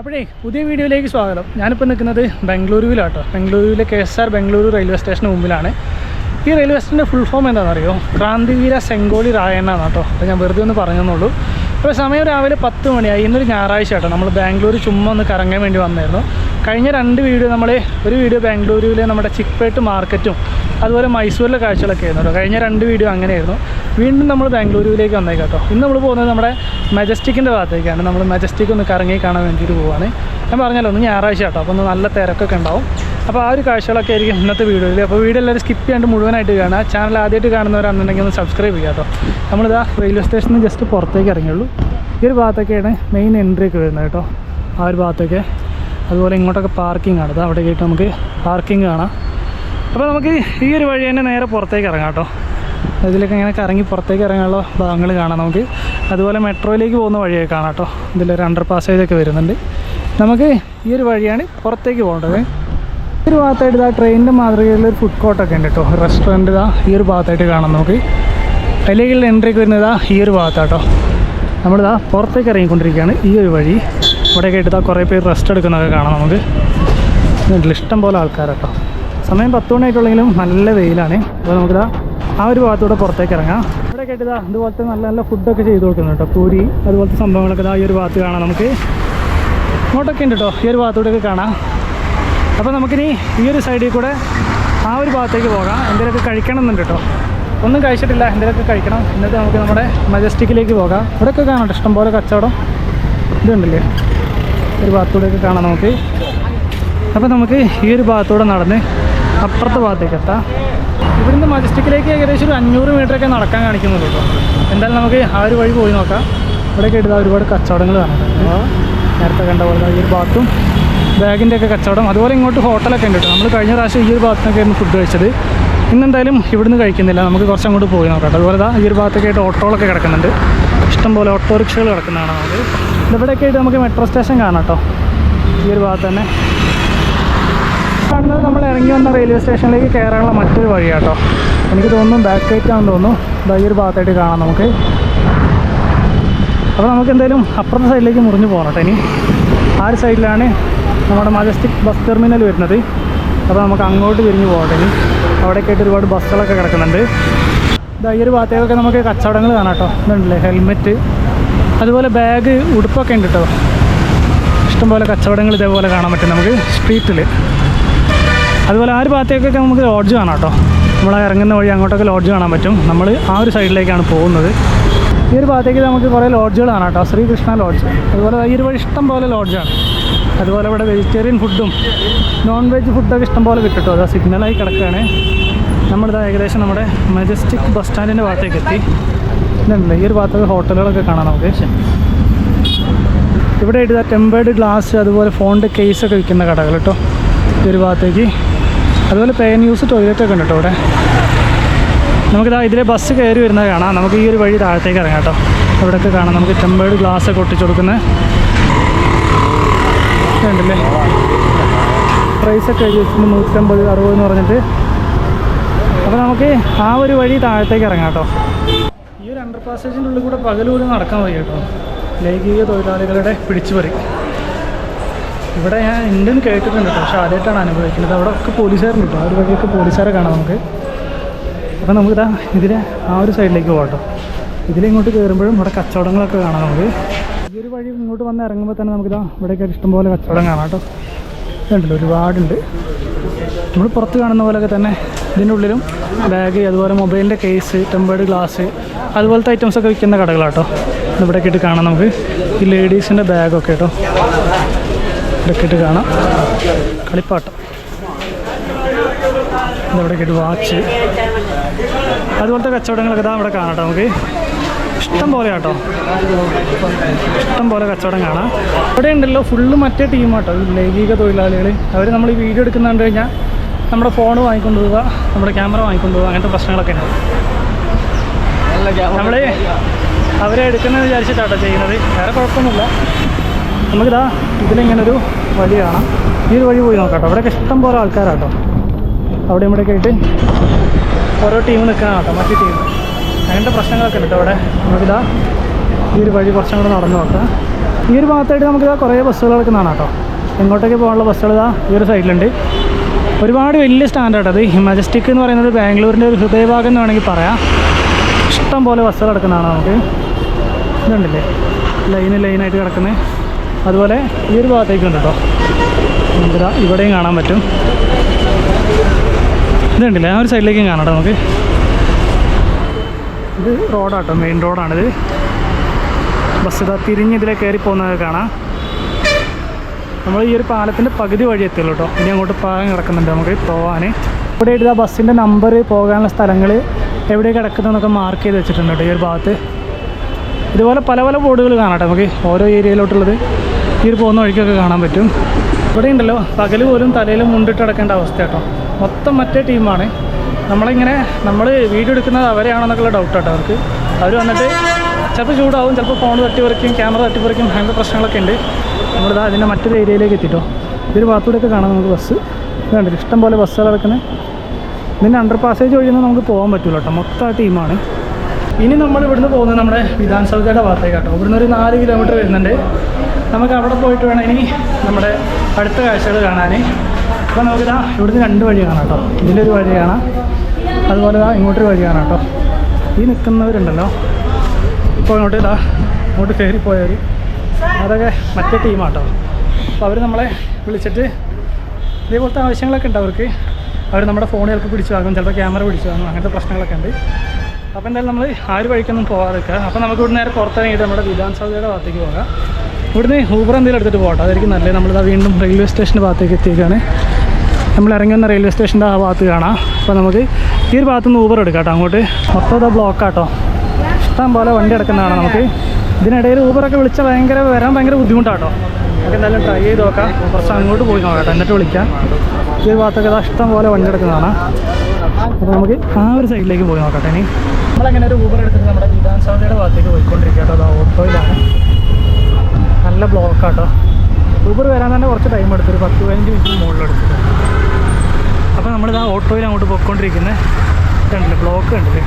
അപ്പോഴേ പുതിയ വീഡിയോയിലേക്ക് സ്വാഗതം. ഞാനിപ്പോൾ നിൽക്കുന്നത് ബംഗളൂരുവിലാട്ടോ. ബംഗളൂരുവിലെ K S R Bengaluru railway സ്റ്റേഷന് മുമ്പിലാണ്. ഈ റെയിൽവേ സ്റ്റേഷന്റെ ഫുൾ ഫോം എന്താണെന്നറിയോ? ക്രാന്തിവീര സെങ്കോളി രായണ്ണ എന്നാട്ടോ അപ്പോൾ ഞാൻ വെറുതെ ഒന്ന് പറഞ്ഞെന്നുള്ളൂ. ഇപ്പോൾ സമയം രാവിലെ പത്ത് മണിയായി. ഇന്നൊരു ഞായറാഴ്ച കേട്ടോ നമ്മൾ ബാംഗ്ലൂർ ചുമ്മാ ഒന്ന് കറങ്ങാൻ വേണ്ടി വന്നായിരുന്നു. കഴിഞ്ഞ രണ്ട് വീഡിയോ നമ്മൾ ഒരു വീഡിയോ ബാംഗ്ലൂരുവിലെ നമ്മുടെ ചിക്പേട്ട് മാർക്കറ്റും അതുപോലെ മൈസൂരിലെ കാഴ്ചകളൊക്കെ ആയിരുന്നു കേട്ടോ. കഴിഞ്ഞ രണ്ട് വീഡിയോ അങ്ങനെയായിരുന്നു. വീണ്ടും നമ്മൾ ബാംഗ്ലൂരുവിലേക്ക് വന്നേക്കാം കേട്ടോ. ഇന്ന് നമ്മൾ പോകുന്നത് നമ്മുടെ മെജസ്റ്റിക്കിന്റെ ഭാഗത്തേക്കാണ്. നമ്മൾ മെജസ്റ്റിക് ഒന്ന് കറങ്ങി കാണാൻ വേണ്ടിയിട്ട് പോവാണ്. ഞാൻ പറഞ്ഞല്ലോ ഒന്ന് ഞായറാഴ്ച കേട്ടോ. അപ്പോൾ ഒന്ന് നല്ല തിരക്കൊക്കെ ഉണ്ടാവും. അപ്പോൾ ആ ഒരു കാഴ്ചകളൊക്കെ ആയിരിക്കും ഇന്നത്തെ വീഡിയോയിൽ അപ്പോൾ വീഡിയോ എല്ലാവരും സ്കിപ്പ് ചെയ്യാണ്ട് മുഴുവനായിട്ട് കാണുക. ചാനൽ ആദ്യമായിട്ട് കാണുന്നവരാണെന്നുണ്ടെങ്കിൽ ഒന്ന് സബ്സ്ക്രൈബ് ചെയ്യുക കേട്ടോ. നമ്മളിതാ റെയിൽവേ സ്റ്റേഷനിൽ ജസ്റ്റ് പുറത്തേക്ക് ഇറങ്ങിയുള്ളൂ. ഈ ഒരു ഭാഗത്തൊക്കെയാണ് മെയിൻ എൻട്രി ഒക്കെ വരുന്നത് കേട്ടോ. ആ ഒരു ഭാഗത്തൊക്കെ. അതുപോലെ ഇങ്ങോട്ടൊക്കെ പാർക്കിംഗ് ആണ്. അവിടെ കേട്ട് നമുക്ക് പാർക്കിംഗ് കാണാം. അപ്പോൾ നമുക്ക് ഈ ഒരു വഴി തന്നെ നേരെ പുറത്തേക്ക് ഇറങ്ങാം കേട്ടോ. ഇതിലൊക്കെ ഇങ്ങനെ കറങ്ങി പുറത്തേക്ക് ഇറങ്ങാനുള്ള ഭാഗങ്ങൾ കാണാം നമുക്ക്. അതുപോലെ മെട്രോയിലേക്ക് പോകുന്ന വഴിയൊക്കെ കാണാം കേട്ടോ. ഇതിലൊരു അണ്ടർ പാസേജൊക്കെ വരുന്നുണ്ട്. നമുക്ക് ഈ ഒരു വഴിയാണ് പുറത്തേക്ക് പോകേണ്ടത്. ഈ ഒരു ഭാഗത്തായിട്ട് ഇതാ ട്രെയിനിന്റെ മാതൃകയിലുള്ള ഒരു ഫുഡ് കോർട്ടൊക്കെ ഉണ്ട് കേട്ടോ. റെസ്റ്റോറന്റ് ഇതാ ഈ ഒരു ഭാഗത്തായിട്ട് കാണാം നമുക്ക്. അതിലേക്കുള്ള എൻട്രിക്ക് വരുന്നത് ഈ ഒരു ഭാഗത്താട്ടോ നമ്മളിതാ പുറത്തേക്ക് ഇറങ്ങിക്കൊണ്ടിരിക്കുകയാണ് ഈ ഒരു വഴി. ഇവിടെയൊക്കെ ആയിട്ട് ഇതാ കുറേ പേര് റെസ്റ്റ് എടുക്കുന്നതൊക്കെ കാണാം നമുക്ക്. ഇഷ്ടം പോലെ ആൾക്കാരാട്ടോ സമയം പത്ത് മണിയായിട്ടുള്ളെങ്കിലും നല്ല വെയിലാണ്. അപ്പോൾ നമുക്കിതാ ആ ഒരു ഭാഗത്തൂടെ പുറത്തേക്ക് ഇറങ്ങാം. ഇവിടെ കേട്ടതാ ഇതുപോലത്തെ നല്ല നല്ല ഫുഡൊക്കെ ചെയ്ത് കൊടുക്കുന്നുണ്ട് കേട്ടോ. പൂരി അതുപോലത്തെ സംഭവങ്ങളൊക്കെ ഇതാ ഈ ഒരു ഭാഗത്ത് കാണാം നമുക്ക്. ഇങ്ങോട്ടൊക്കെ ഉണ്ട് കേട്ടോ. ഈ ഒരു ഭാഗത്തൂടെയൊക്കെ കാണാം. അപ്പോൾ നമുക്കിനി ഈ ഒരു സൈഡിൽ കൂടെ ആ ഒരു ഭാഗത്തേക്ക് പോകാം. എന്തെങ്കിലുമൊക്കെ കഴിക്കണം എന്നുണ്ട് കേട്ടോ. ഒന്നും കഴിച്ചിട്ടില്ല. എന്തെങ്കിലുമൊക്കെ കഴിക്കണം. എന്നിട്ട് നമുക്ക് നമ്മുടെ മജസ്റ്റിക്കിലേക്ക് പോകാം. ഇവിടെയൊക്കെ കാണാം ഇഷ്ടംപോലെ കച്ചവടം ഇതുണ്ടല്ലേ? ഒരു ഭാഗത്തൂടെയൊക്കെ കാണാം നമുക്ക്. അപ്പോൾ നമുക്ക് ഈ ഒരു ഭാഗത്തൂടെ നടന്ന് അപ്പുറത്തെ ഭാഗത്തേക്ക് എത്താം. ഇവിടുന്ന് മജസ്റ്റിക്കിലേക്ക് ഏകദേശം ഒരു അഞ്ഞൂറ് മീറ്ററൊക്കെ നടക്കാൻ കാണിക്കുന്നുണ്ട് കേട്ടോ. എന്തായാലും നമുക്ക് ആ ഒരു വഴി പോയി നോക്കാം. ഇവിടെ ഇടുന്ന ഒരുപാട് കച്ചവടങ്ങൾ കാണുന്നുണ്ട്. നേരത്തെ കണ്ട പോലെ ഈ ഒരു ഭാഗത്തും ബാഗിന്റെ ഒക്കെ കച്ചവടം. അതുപോലെ ഇങ്ങോട്ട് ഹോട്ടലൊക്കെ ഉണ്ട് കേട്ടോ. നമ്മൾ കഴിഞ്ഞ പ്രാവശ്യം ഈ ഒരു ഭാഗത്തൊക്കെ ആയിരുന്നു ഫുഡ് കഴിച്ചത്. ഇന്നെന്തായാലും ഇവിടുന്ന് കഴിക്കുന്നില്ല. നമുക്ക് കുറച്ച് അങ്ങോട്ട് പോയി നോക്കാം കേട്ടോ. അതുപോലെ ദാ ഈ ഒരു ഭാഗത്തൊക്കെ ആയിട്ട് ഓട്ടോകളൊക്കെ കിടക്കുന്നുണ്ട്. ഇഷ്ടംപോലെ ഓട്ടോറിക്ഷകൾ കിടക്കുന്നതാണ് നമുക്ക് ഇവിടെയൊക്കെ ആയിട്ട് നമുക്ക് മെട്രോ സ്റ്റേഷൻ കാണാം കേട്ടോ. ഈ ഒരു ഭാഗത്ത് തന്നെ. കാണുന്നത് നമ്മൾ ഇറങ്ങി വന്ന റെയിൽവേ സ്റ്റേഷനിലേക്ക് കയറാനുള്ള മറ്റൊരു വഴിയാട്ടോ. എനിക്ക് തോന്നുന്നു ബാക്ക് ഗേറ്റ് ആണെന്ന് തോന്നുന്നു. ഈ ഒരു ഭാഗത്തായിട്ട് കാണാം നമുക്ക്. അപ്പോൾ നമുക്ക് എന്തായാലും അപ്പുറത്തെ സൈഡിലേക്ക് മുറിഞ്ഞു പോകണം കേട്ടോ ഇനി. ആ ഒരു സൈഡിലാണ് നമ്മുടെ മജസ്റ്റിക് ബസ് ടെർമിനൽ വരുന്നത്. അപ്പോൾ നമുക്ക് അങ്ങോട്ട് തിരിഞ്ഞ് പോകട്ടെ ഇനി. അവിടേക്കായിട്ട് ഒരുപാട് ബസ്സുകളൊക്കെ കിടക്കുന്നുണ്ട്. ഈ ഒരു ഭാഗത്തേക്കൊക്കെ നമുക്ക് കച്ചവടങ്ങൾ കാണാം കേട്ടോ ഇതുണ്ടല്ലേ ഹെൽമെറ്റ് അതുപോലെ ബാഗ് ഉടുപ്പൊക്കെ ഉണ്ട് കേട്ടോ. ഇഷ്ടംപോലെ കച്ചവടങ്ങൾ ഇതേപോലെ കാണാൻ പറ്റും നമുക്ക് സ്ട്രീറ്റിൽ അതുപോലെ ആ ഒരു ഭാഗത്തേക്കൊക്കെ നമുക്ക് ലോഡ്ജ് കാണാം കേട്ടോ. നമ്മൾ ഇറങ്ങുന്ന വഴി അങ്ങോട്ടൊക്കെ ലോഡ്ജ് കാണാൻ പറ്റും. നമ്മൾ ആ ഒരു സൈഡിലേക്കാണ് പോകുന്നത്. ഈ ഒരു ഭാഗത്തേക്ക് നമുക്ക് കുറേ ലോഡ്ജുകൾ കാണാം കേട്ടോ. ശ്രീകൃഷ്ണ ലോഡ്ജ് അതുപോലെ ഈ ഒരു വഴി ഇഷ്ടം പോലെ ലോഡ്ജാണ് അതുപോലെ ഇവിടെ വെജിറ്റേറിയൻ ഫുഡും നോൺ വെജ് ഫുഡൊക്കെ ഇഷ്ടം പോലെ കിട്ടും അത് സിഗ്നലായി കിടക്കുകയാണ്. നമ്മളിത് ഏകദേശം നമ്മുടെ മജസ്റ്റിക് ബസ് സ്റ്റാൻഡിന്റെ ഭാഗത്തേക്ക് എത്തി. ഇതുണ്ടല്ലോ ഈ ഒരു ഭാഗത്തൊക്കെ ഹോട്ടലുകളൊക്കെ കാണാം നമുക്ക്. ഇവിടെ ഇടുക ടെമ്പേർഡ് ഗ്ലാസ് അതുപോലെ ഫോണിന്റെ കേസൊക്കെ വിൽക്കുന്ന കടകൾ കേട്ടോ. ഈ ഒരു ഭാഗത്തേക്ക്. അതുപോലെ പേൻ യൂസ് ടോയ്ലറ്റ് ഒക്കെ ഉണ്ട് കേട്ടോ ഇവിടെ നമുക്കിതാ ഇതിലെ ബസ് കയറി വരുന്നത് കാണാം. നമുക്ക് ഈ ഒരു വഴി താഴത്തേക്ക് ഇറങ്ങാം കേട്ടോ അവിടെയൊക്കെ കാണാം. നമുക്ക് ടെമ്പേർഡ് ഗ്ലാസ് ഒക്കെ ഒട്ടിച്ചു കൊടുക്കുന്നത് ഉണ്ടല്ലേ പ്രൈസൊക്കെ എഴുതി നൂറ്റമ്പത് അറുപത് എന്ന് പറഞ്ഞിട്ട്. അപ്പോൾ നമുക്ക് ആ ഒരു വഴി താഴത്തേക്ക് ഇറങ്ങാം കേട്ടോ ഈ ഒരു അണ്ടർ പാസേജിന്റെ ഉള്ളിൽ കൂടെ പകലൂടെ നടക്കാൻ വയ്യ കേട്ടോ ലൈംഗിക തൊഴിലാളികളുടെ പിടിച്ചുപറി. ഇവിടെ ഞാൻ ഉണ്ടെന്ന് കേട്ടിട്ടുണ്ട് കേട്ടോ. പക്ഷേ ആദ്യമായിട്ടാണ് അനുഭവിക്കുന്നത്. അവിടെ ഒക്കെ പോലീസുകാരുണ്ട് കേട്ടോ. ആ ഒരു വഴിയൊക്കെ പോലീസുകാരെ കാണാം നമുക്ക്. അപ്പോൾ നമുക്കിതാ ഇതിലെ ആ ഒരു സൈഡിലേക്ക് പോകട്ടോ കേട്ടോ. ഇതിലിങ്ങോട്ട് കയറുമ്പോഴും ഇവിടെ കച്ചവടങ്ങളൊക്കെ കാണാം നമുക്ക്. ഈ ഒരു വഴി ഇങ്ങോട്ട് വന്ന് ഇറങ്ങുമ്പോൾ തന്നെ നമുക്കിതാ ഇവിടെയൊക്കെ ഇഷ്ടംപോലെ കച്ചവടം കാണാം കേട്ടോ. ഇതുണ്ടല്ലോ ഒരുപാടുണ്ട്. നമ്മൾ പുറത്ത് കാണുന്ന പോലെയൊക്കെ തന്നെ ഇതിന്റെ ഉള്ളിലും ബാഗ് അതുപോലെ മൊബൈലിന്റെ കേസ് ടെമ്പേർഡ് ഗ്ലാസ് അതുപോലത്തെ ഐറ്റംസൊക്കെ വിൽക്കുന്ന കടകളാട്ടോ ഇവിടെയൊക്കെ ഇട്ട് കാണാം നമുക്ക്. ഈ ലേഡീസിന്റെ ബാഗൊക്കെ കേട്ടോ. ഇട്ട് കാണാം. കളിപ്പാട്ടം. ഇതവിടെ ഇട്ട് വാച്ച് അതുപോലത്തെ കച്ചവടങ്ങളൊക്കെ ഇതാ ഇവിടെ കാണാം നമുക്ക്. ഇഷ്ടം പോലെ കേട്ടോ ഇഷ്ടം പോലെ കച്ചവടം കാണാം. ഇവിടെ ഉണ്ടല്ലോ ഫുള്ള് മറ്റേ ടീം കേട്ടോ ലൈംഗിക തൊഴിലാളികൾ അവർ നമ്മൾ ഈ വീഡിയോ എടുക്കുന്ന കണ്ടു കഴിഞ്ഞാൽ നമ്മുടെ ഫോൺ വാങ്ങിക്കൊണ്ട് പോവുക നമ്മുടെ ക്യാമറ വാങ്ങിക്കൊണ്ട് പോവുക അങ്ങനത്തെ പ്രശ്നങ്ങളൊക്കെ ഉണ്ട്. നമ്മൾ അവരെ എടുക്കുന്നത് വിചാരിച്ചിട്ടാട്ടോ ചെയ്യുന്നത്. വേറെ കുഴപ്പമൊന്നുമില്ല. നമുക്കിതാ ഇതിലിങ്ങനൊരു വഴി കാണാം. ഈ ഒരു വഴി പോയി നോക്കാം കേട്ടോ. ഇവിടെയൊക്കെ ഇഷ്ടം പോലെ ആൾക്കാരാട്ടോ. അവിടെ ഇവിടെയൊക്കെ ആയിട്ട് ഓരോ ടീം നിൽക്കാൻ കേട്ടോ മറ്റു ടീം അങ്ങനത്തെ പ്രശ്നങ്ങളൊക്കെ ഉണ്ട് അവിടെ. നമുക്കിതാ ഈ ഒരു വഴി കുറച്ചും കൂടെ നടന്നു നോക്കാം. ഈ ഒരു ഭാഗത്തായിട്ട് നമുക്ക് കുറേ ബസ്സുകൾ കിടക്കുന്നതാണ് കേട്ടോ. എങ്ങോട്ടേക്ക് പോകാനുള്ള ബസ്സുകൾ ഇതാ ഈ ഒരു സൈഡിലുണ്ട്. ഒരുപാട് വലിയ സ്റ്റാൻഡാണ് അത്. മജസ്റ്റിക് എന്ന് പറയുന്നത് ബാംഗ്ലൂരിന്റെ ഒരു ഹൃദയഭാഗം എന്ന് വേണമെങ്കിൽ പറയാം. ഇഷ്ടം പോലെ ബസ്സുകൾ കിടക്കുന്നതാണ് നമുക്ക്. ഇതുണ്ടല്ലേ? ലൈന് ലൈനായിട്ട് കിടക്കുന്നത്. അതുപോലെ ഈ ഒരു ഭാഗത്തേക്കുണ്ട് കേട്ടോ. നമുക്കിതാ ഇവിടെയും കാണാൻ പറ്റും. ഇതുണ്ടല്ലേ ആ ഒരു സൈഡിലേക്കും കാണാം നമുക്ക്. ഇത് റോഡാട്ടോ മെയിൻ റോഡാണിത് ബസ് ഇതാ തിരിഞ്ഞ് ഇതിലെ കയറി പോകുന്നത് കാണാം. നമ്മൾ ഈ ഒരു പാലത്തിന്റെ പകുതി വഴി എത്തിയുള്ളൂ കേട്ടോ. ഇനി അങ്ങോട്ട് പാലം കിടക്കുന്നുണ്ട് നമുക്ക് പോകാൻ ഇവിടെ ഇതാ ബസ്സിന്റെ നമ്പർ പോകാനുള്ള സ്ഥലങ്ങൾ എവിടെ കിടക്കുന്നതെന്നൊക്കെ മാർക്ക് ചെയ്ത് വെച്ചിട്ടുണ്ട് കേട്ടോ ഈ ഒരു ഭാഗത്ത്. ഇതുപോലെ പല പല ബോർഡുകൾ കാണാം നമുക്ക്. ഓരോ ഏരിയയിലോട്ടുള്ളത് ഈ ഒരു പോകുന്ന വഴിക്കൊക്കെ കാണാൻ പറ്റും. ഇവിടെ ഉണ്ടല്ലോ പകൽ പോലും തലയിൽ മുണ്ടിട്ട് അടക്കേണ്ട അവസ്ഥ കേട്ടോ മൊത്തം മറ്റേ ടീമാണ് നമ്മളിങ്ങനെ നമ്മൾ വീഡിയോ എടുക്കുന്നത് അവരെയാണെന്നൊക്കെയുള്ള ഡൗട്ട് കേട്ടോ അവർക്ക്. അവർ വന്നിട്ട് ചിലപ്പോൾ ചൂടാവും ചിലപ്പോൾ ഫോൺ തട്ടിപ്പറിക്കും ക്യാമറ തട്ടിപ്പറിക്കും അങ്ങനത്തെ പ്രശ്നങ്ങളൊക്കെ ഉണ്ട്. നമ്മളിതാ അതിന്റെ മറ്റൊരു ഏരിയയിലേക്ക് എത്തിട്ടോ. ഇതൊരു ഭാഗത്തൂടെയൊക്കെ കാണാം നമുക്ക് ബസ് വേണ്ട ഇഷ്ടം പോലെ ബസ്സുകൾ ഇറക്കുന്നത് ഇതിന്റെ അണ്ടർ പാസേജ് വഴിയൊന്നും നമുക്ക് പോകാൻ പറ്റില്ല കേട്ടോ മൊത്തം ആ ടീമാണ് ഇനി നമ്മൾ ഇവിടുന്ന് പോകുന്നത് നമ്മുടെ വിധാൻസൗജയുടെ ഭാഗത്തേക്ക് കേട്ടോ. ഇവിടുന്ന് ഒരു നാല് കിലോമീറ്റർ വരുന്നുണ്ട്. നമുക്ക് അവിടെ പോയിട്ട് വേണം ഇനി നമ്മുടെ അടുത്ത കാഴ്ചകൾ കാണാൻ. അപ്പോൾ നമുക്കിതാ ഇവിടുന്ന് രണ്ട് വഴി കാണാം കേട്ടോ. ഇതിലൊരു വഴി കാണാം. അതുപോലെ ഇതാ ഇങ്ങോട്ടൊരു വഴി കാണാം കേട്ടോ. ഈ നിൽക്കുന്നവരുണ്ടല്ലോ. ഇപ്പോൾ ഇങ്ങോട്ട് ഇതാ ഇങ്ങോട്ട് കയറിപ്പോയവർ പോയവർ അതൊക്കെ മറ്റേ ടീമാട്ടോ അപ്പോൾ അവർ നമ്മളെ വിളിച്ചിട്ട് ഇതേപോലത്തെ ആവശ്യങ്ങളൊക്കെ ഉണ്ട് അവർക്ക്. അവർ നമ്മുടെ ഫോണുകൾക്ക് പിടിച്ചു വാങ്ങും. ചിലപ്പോൾ ക്യാമറ പിടിച്ചു വാങ്ങും. അങ്ങനത്തെ പ്രശ്നങ്ങളൊക്കെ ഉണ്ട്. അപ്പോൾ എന്തായാലും നമ്മൾ ആര് വഴിക്കൊന്നും പോകാതിരിക്കുക അപ്പോൾ നമുക്ക് ഇവിടെ നേരെ പുറത്തിറങ്ങിയിട്ട് നമ്മുടെ വിധാൻസഭയുടെ ഭാഗത്തേക്ക് പോകാം. ഇവിടുന്ന് ഊബർ എന്തെങ്കിലും എടുത്തിട്ട് പോകട്ടെ. അതായിരിക്കും നല്ലത്. നമ്മളിതാ വീണ്ടും റെയിൽവേ സ്റ്റേഷന്റെ ഭാഗത്തേക്ക് എത്തിയേക്കാണ്. നമ്മൾ ഇറങ്ങി വന്ന റെയിൽവേ സ്റ്റേഷന്റെ ആ ഭാഗത്ത് കാണാം. അപ്പോൾ നമുക്ക് ഈ ഒരു ഭാഗത്തുനിന്ന് ഊബർ എടുക്കാം കേട്ടോ. അങ്ങോട്ട് മൊത്തം ഇതാ ബ്ലോക്കാട്ടോ ഇഷ്ടം പോലെ വണ്ടി എടുക്കുന്നതാണ് നമുക്ക്. ഇതിനിടയിൽ ഊബറൊക്കെ വിളിച്ചാൽ ഭയങ്കര വരാൻ ഭയങ്കര ബുദ്ധിമുട്ടാട്ടോ. നമുക്ക് എന്തായാലും ട്രൈ ചെയ്ത് നോക്കാം. കുറച്ച് അങ്ങോട്ട് പോയി നോക്കാം എന്നിട്ട് വിളിക്കാം. ഈ ഒരു ഭാഗത്തൊക്കെ ഇഷ്ടം പോലെ വണ്ടി എടുക്കുന്നതാണ്. അപ്പോൾ നമുക്ക് ആ ഒരു സൈഡിലേക്ക് പോയി നോക്കട്ടെ ഇനി. നമ്മളങ്ങനെ ഒരു ഊബർ എടുത്തിട്ട് നമ്മുടെ വിധാൻസഭയുടെ ഭാഗത്തേക്ക് പോയിക്കൊണ്ടിരിക്കുക കേട്ടോ. ഓട്ടോയിലാണ്. നല്ല ബ്ലോക്കാട്ടോ ഊബർ വരാൻ തന്നെ കുറച്ച് ടൈം എടുത്തു. ഒരു പത്ത് പതിനഞ്ച് മിനിറ്റ് മുകളിലെടുത്തു അപ്പോൾ നമ്മളിതാ ഓട്ടോയിൽ അങ്ങോട്ട് പോയിക്കൊണ്ടിരിക്കുന്നത് കണ്ടില്ലേ ബ്ലോക്ക് കണ്ടില്ലേ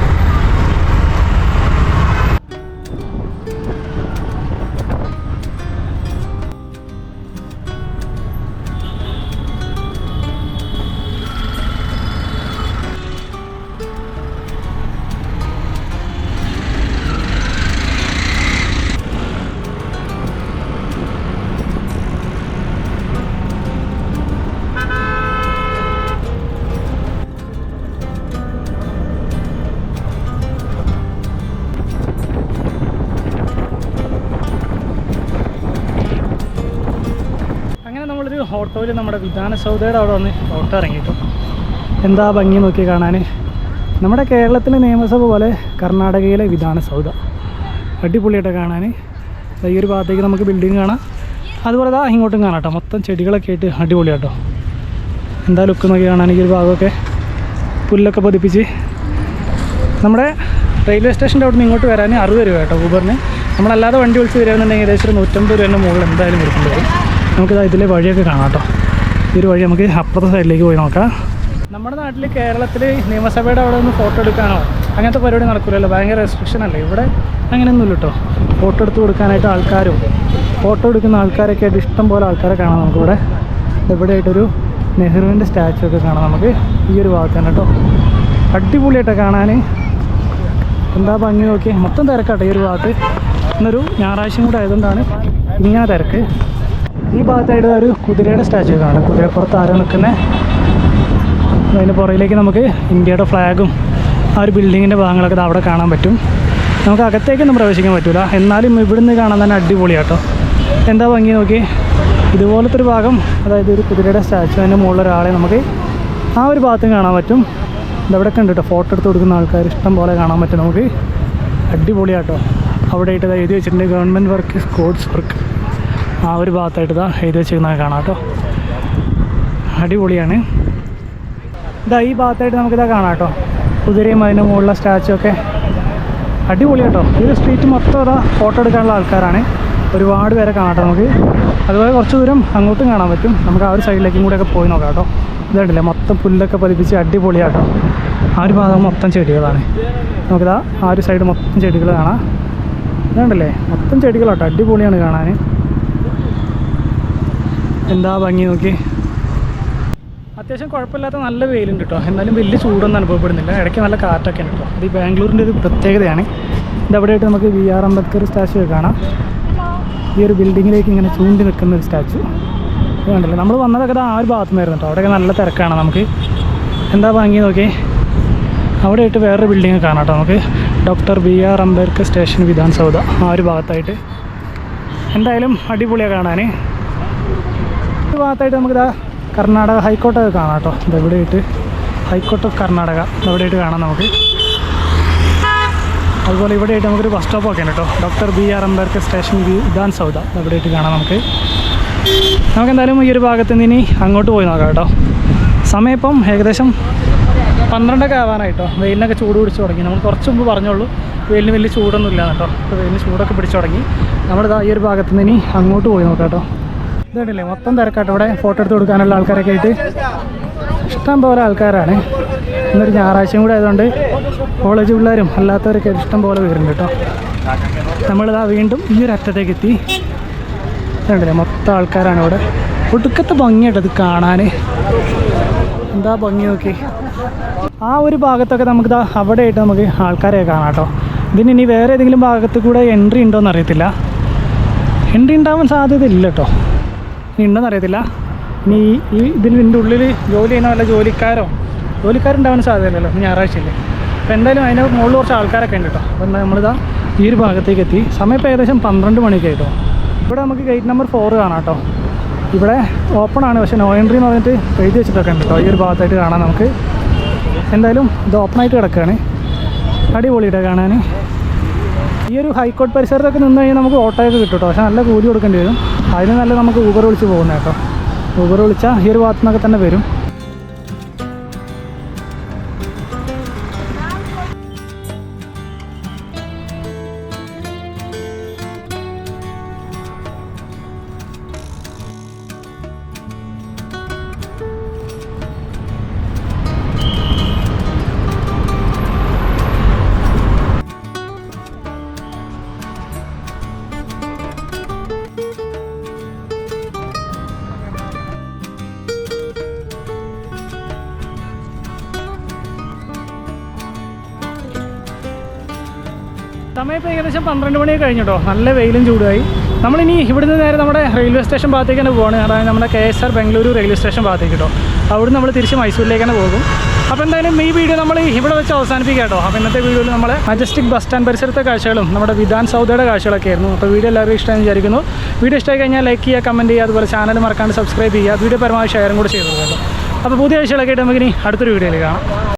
ഓട്ടോയിൽ നമ്മുടെ വിധാനസൗധയുടെ അവിടെ വന്ന് ഓട്ടോ ഇറങ്ങിയിട്ടു. എന്താ ഭംഗി നോക്കി കാണാൻ? നമ്മുടെ കേരളത്തിലെ നിയമസഭ പോലെ കർണാടകയിലെ വിധാനസൗധ അടിപൊളിയായിട്ട് കാണാൻ. ഈ ഒരു ഭാഗത്തേക്ക് നമുക്ക് ബിൽഡിംഗ് കാണാം. അതുപോലെ ദാ ഇങ്ങോട്ടും കാണാം കേട്ടോ. മൊത്തം ചെടികളൊക്കെ ആയിട്ട് അടിപൊളിയാട്ടോ. എന്താ ലുക്ക് നോക്കി കാണാൻ ഈ ഒരു ഭാഗമൊക്കെ? പുല്ലൊക്കെ പതിപ്പിച്ച്. നമ്മുടെ റെയിൽവേ സ്റ്റേഷന്റെ അവിടെ നിന്ന് ഇങ്ങോട്ട് വരാൻ അറുപത് രൂപ കേട്ടോ ഊബറിന് നമ്മളല്ലാതെ വണ്ടി വിളിച്ച് വരികയാണെന്നുണ്ടെങ്കിൽ ഏകദേശം ഒരു നൂറ്റമ്പത് രൂപേന്റെ മുകളിൽ എന്തായാലും കൊടുക്കേണ്ടി വരും. നമുക്കിത് ഇതിലെ വഴിയൊക്കെ കാണാം കേട്ടോ. ഈ ഒരു വഴി നമുക്ക് അപ്പുറത്തെ സൈഡിലേക്ക് പോയി നോക്കാം. നമ്മുടെ നാട്ടിൽ കേരളത്തിൽ നിയമസഭയുടെ അവിടെ നിന്ന് ഫോട്ടോ എടുക്കാനോ അങ്ങനത്തെ പരിപാടി നടക്കില്ലല്ലോ ഭയങ്കര റെസ്ട്രിക്ഷൻ അല്ലേ? ഇവിടെ അങ്ങനെയൊന്നുമില്ല കേട്ടോ. ഫോട്ടോ എടുത്ത് കൊടുക്കാനായിട്ട് ആൾക്കാരും ഫോട്ടോ എടുക്കുന്ന ആൾക്കാരൊക്കെ ആയിട്ട് ഇഷ്ടം പോലെ ആൾക്കാരെ കാണാം നമുക്കിവിടെ. ഇവിടെ ആയിട്ടൊരു നെഹ്റുവിന്റെ സ്റ്റാച്ചു ഒക്കെ കാണാം നമുക്ക് ഈ ഒരു ഭാഗത്ത് തന്നെ കേട്ടോ. അടിപൊളിയായിട്ടാണ് കാണാൻ എന്താ ഭംഗി നോക്കി മൊത്തം തിരക്കാട്ടെ ഈ ഒരു ഭാഗത്ത്. ഇന്നൊരു ഞായറാഴ്ചയും കൂടെ ആയതുകൊണ്ടാണ് ഇങ്ങനെ തിരക്ക്. ഈ ഭാഗത്തായിട്ട് ഒരു കുതിരയുടെ സ്റ്റാച്ചു കാണാം. കുതിരപ്പുറത്ത് ആരോ നിൽക്കുന്ന? അതിന്റെ പുറയിലേക്ക് നമുക്ക് ഇന്ത്യയുടെ ഫ്ലാഗും ആ ഒരു ബിൽഡിങ്ങിന്റെ ഭാഗങ്ങളൊക്കെ അവിടെ കാണാൻ പറ്റും. നമുക്ക് അകത്തേക്കൊന്നും പ്രവേശിക്കാൻ പറ്റില്ല എന്നാലും ഇവിടുന്ന് കാണാൻ തന്നെ അടിപൊളിയാട്ടോ. എന്താ ഭംഗി നോക്കി? ഇതുപോലത്തെ ഒരു ഭാഗം അതായത് ഒരു കുതിരയുടെ സ്റ്റാച്ചു അതിന്റെ മുകളിൽ ഒരാളെ നമുക്ക് ആ ഒരു ഭാഗത്തും കാണാൻ പറ്റും. ഇതവിടെ ഉണ്ട് കേട്ടോ ഫോട്ടോ എടുത്ത് കൊടുക്കുന്ന ആൾക്കാർ ഇഷ്ടം പോലെ കാണാൻ പറ്റും നമുക്ക്. അടിപൊളിയാട്ടോ. അവിടെ ആയിട്ട് എഴുതി വെച്ചിട്ടുണ്ട് ഗവൺമെന്റ് വർക്ക് സ്പോർട്സ് വർക്ക്. ആ ഒരു ഭാഗത്തായിട്ട് ഇതാ എഴുതി വെച്ചിരിക്കുന്നത് കാണാം കേട്ടോ. അടിപൊളിയാണ്. ഇതാ ഈ ഭാഗത്തായിട്ട് നമുക്കിതാ കാണാം കേട്ടോ. കുതിരയും അതിന്റെ മുകളിലെ സ്റ്റാച്ചു ഒക്കെ. അടിപൊളി കേട്ടോ. ഈ ഒരു സ്ട്രീറ്റ് മൊത്തം ഇതാ ഫോട്ടോ എടുക്കാനുള്ള ആൾക്കാരാണ്. ഒരുപാട് പേരെ കാണാം നമുക്ക്. അതുപോലെ കുറച്ച് ദൂരം അങ്ങോട്ടും കാണാൻ പറ്റും. നമുക്ക് ആ ഒരു സൈഡിലേക്കും കൂടെയൊക്കെ പോയി നോക്കാം കേട്ടോ. ഇതുണ്ടല്ലേ മൊത്തം പുല്ലൊക്കെ പതിപ്പിച്ച് അടിപൊളിയാട്ടോ ആ ഒരു ഭാഗം മൊത്തം ചെടികളാണ്. നമുക്കിതാ ആ ഒരു സൈഡ് മൊത്തം ചെടികൾ കാണാം. ഇതുണ്ടല്ലേ മൊത്തം ചെടികളാട്ടോ. അടിപൊളിയാണ് കാണാൻ. എന്താ ഭംഗി നോക്കി? അത്യാവശ്യം കുഴപ്പമില്ലാത്ത നല്ല വെയിലുണ്ട് കേട്ടോ എന്നാലും വലിയ ചൂടൊന്നും അനുഭവപ്പെടുന്നില്ല. ഇടയ്ക്ക് നല്ല കാറ്റൊക്കെ ഉണ്ട് കേട്ടോ ഇത് ഈ ബാംഗ്ലൂരിന്റെ ഒരു പ്രത്യേകതയാണ്. ഇതവിടെയായിട്ട് നമുക്ക് വി ആർ അംബേദ്കർ സ്റ്റാച്ചു കാണാം. ഈ ഒരു ബിൽഡിങ്ങിലേക്ക് ഇങ്ങനെ ചൂണ്ടി നിൽക്കുന്ന ഒരു സ്റ്റാച്ചു വേണ്ടല്ലോ നമ്മൾ വന്നതൊക്കെ ആ ഒരു ഭാഗത്തു നിന്നായിരുന്നു കേട്ടോ അവിടെയൊക്കെ നല്ല തിരക്കാണ് നമുക്ക്. എന്താ ഭംഗി നോക്കി? അവിടെയായിട്ട് വേറൊരു ബിൽഡിങ് കാണാം കേട്ടോ നമുക്ക്. Doctor B R Ambedkar station Vidhan Soudha ആ ഒരു ഭാഗത്തായിട്ട്. എന്തായാലും അടിപൊളിയാണ് കാണാൻ ഒരു നമുക്ക് ഇതാ കർണാടക ഹൈക്കോട്ടൊക്കെ കാണാം കേട്ടോ. ഇതെവിടെയായിട്ട് ഹൈക്കോട്ട് ഓഫ് കർണാടക ഇതെവിടെയായിട്ട് കാണാം നമുക്ക്. അതുപോലെ ഇവിടെയായിട്ട് നമുക്കൊരു ബസ് സ്റ്റോപ്പ് ഒക്കെ ഉണ്ട് കേട്ടോ. Doctor B R Ambedkar station Vidhan Soudha. ഇതെവിടെയായിട്ട് കാണാം നമുക്ക്. നമുക്ക് എന്തായാലും ഈ ഒരു ഭാഗത്ത് നിന്ന് ഇനി അങ്ങോട്ട് പോയി നോക്കാം കേട്ടോ. സമയം ഇപ്പം ഏകദേശം പന്ത്രണ്ടൊക്കെ ആവാനായിട്ടോ വെയിലിനൊക്കെ ചൂട് പിടിച്ച് തുടങ്ങി. നമ്മൾ കുറച്ച് മുമ്പ് പറഞ്ഞോളൂ വെയിലിന് വലിയ ചൂടൊന്നും ഇല്ല കേട്ടോ. ഇപ്പോൾ വെയിലിന് ചൂടൊക്കെ പിടിച്ചു തുടങ്ങി. നമ്മളിതാ ഈ ഒരു ഭാഗത്ത് നിന്ന് ഇനി അങ്ങോട്ട് പോയി നോക്കാം കേട്ടോ. ഇതുണ്ടല്ലേ മൊത്തം തിരക്കാട്ടോ. ഇവിടെ ഫോട്ടോ എടുത്ത് കൊടുക്കാനുള്ള ആൾക്കാരൊക്കെ ആയിട്ട്. ഇഷ്ടം പോലെ ആൾക്കാരാണ്. ഇന്നൊരു ഞായറാഴ്ചയും കൂടെ ആയതുകൊണ്ട് കോളേജ് പിള്ളേരും അല്ലാത്തവരൊക്കെ ഇഷ്ടം പോലെ വരുന്നുണ്ട് കേട്ടോ. നമ്മളിതാ വീണ്ടും ഈ ഒരു അറ്റത്തേക്ക് എത്തി. ഇതുണ്ടല്ലേ മൊത്തം ആൾക്കാരാണ് ഇവിടെ. ഒടുക്കത്തെ ഭംഗിയായിട്ട് ഇത് കാണാൻ എന്താ ഭംഗി നോക്കി. ആ ഒരു ഭാഗത്തൊക്കെ നമുക്ക് ദാ അവിടെയായിട്ട് നമുക്ക് ആൾക്കാരെ കാണാം കേട്ടോ. ഇതിന് ഇനി വേറെ ഏതെങ്കിലും ഭാഗത്ത് കൂടെ എൻട്രി ഉണ്ടോയെന്ന് അറിയത്തില്ല. എൻട്രി ഉണ്ടാവാൻ സാധ്യത ഇല്ല കേട്ടോ. ഇനി ഉണ്ടെന്ന് അറിയത്തില്ല ഇനി ഈ- ഇതിന്റെ ഉള്ളിൽ ജോലി ചെയ്യുന്ന വല്ല ജോലിക്കാരോ? ജോലിക്കാരുണ്ടാവാൻ സാധ്യതയില്ലല്ലോ ഞായറാഴ്ചയില്ലേ. അപ്പോൾ എന്തായാലും അതിന് മുകളിൽ കുറച്ച് ആൾക്കാരൊക്കെ ഉണ്ട് കേട്ടോ. എന്താ നമ്മളിതാ ഈ ഒരു ഭാഗത്തേക്ക് എത്തി. സമയം ഇപ്പോൾ ഏകദേശം പന്ത്രണ്ട് മണിക്ക് ആയിട്ടോ. ഇവിടെ നമുക്ക് ഗേറ്റ് നമ്പർ ഫോർ കാണാം കേട്ടോ. ഇവിടെ ഓപ്പൺ ആണ് പക്ഷേ നോ എൻട്രി എന്ന് പറഞ്ഞിട്ട് എഴുതി വെച്ചിട്ടൊക്കെ ഉണ്ട് കേട്ടോ. ഈ ഒരു ഭാഗത്തായിട്ട് കാണാം നമുക്ക്. എന്തായാലും ഇത് ഓപ്പൺ ആയിട്ട് കിടക്കുകയാണ്. അടിപൊളിയിട്ട് കാണാൻ ഈ ഒരു ഹൈക്കോട്ട് പരിസരത്തൊക്കെ നിന്ന് കഴിഞ്ഞാൽ നമുക്ക് ഓട്ടോയൊക്കെ കിട്ടും കേട്ടോ. പക്ഷേ നല്ല കൂലി കൊടുക്കേണ്ടി വരും. അതിന് നല്ല നമുക്ക് ഊബർ വിളിച്ച് പോകുന്നത് ഊബർ വിളിച്ചാൽ ഈ ഒരു ഭാഗത്തു നിന്നൊക്കെ തന്നെ വരും. സമയം ഇപ്പോൾ ഏകദേശം പന്ത്രണ്ട് മണിയൊക്കെ കഴിഞ്ഞിട്ടോ. നല്ല വെയിലും ചൂടായി നമ്മളിനി ഇവിടുന്ന് നേരെ നമ്മുടെ റെയിൽവേ സ്റ്റേഷൻ ഭാഗത്തേക്കാണ് പോവാണ്. അതായത് നമ്മുടെ K S R Bengaluru railway station ഭാഗത്തേക്ക് കേട്ടോ. അവിടുന്ന് നമ്മൾ തിരിച്ച് മൈസൂരിലേക്കാണ് പോകും. അപ്പോൾ എന്തായാലും ഈ വീഡിയോ നമ്മൾ ഇവിടെ വെച്ച് അവസാനിപ്പിക്കാം കേട്ടോ. അപ്പോൾ ഇന്നത്തെ വീഡിയോയിൽ നമ്മളെ മജസ്റ്റിക് ബസ് സ്റ്റാൻഡ് പരിസരത്തെ കാഴ്ചകളും നമ്മുടെ വിധാൻ സൗദയുടെ കാഴ്ചകളൊക്കെ ആയിരുന്നു. അപ്പോൾ വീഡിയോ എല്ലാവരും ഇഷ്ടമായി വിചാരിക്കുന്നു. വീഡിയോ ഇഷ്ടമായി കഴിഞ്ഞാൽ ലൈക്ക് ചെയ്യുക കമന്റ് ചെയ്യുക അതുപോലെ ചാനൽ മറക്കാണ്ട് സബ്സ്ക്രൈബ് ചെയ്യുക. വീഡിയോ പരമാവധി ഷെയറും കൂടെ ചെയ്തു കേട്ടോ. അപ്പോൾ പുതിയ ആഴ്ചകളൊക്കെ ആയിട്ട് നമുക്കിനി അടുത്തൊരു വീഡിയോയിൽ കാണാം.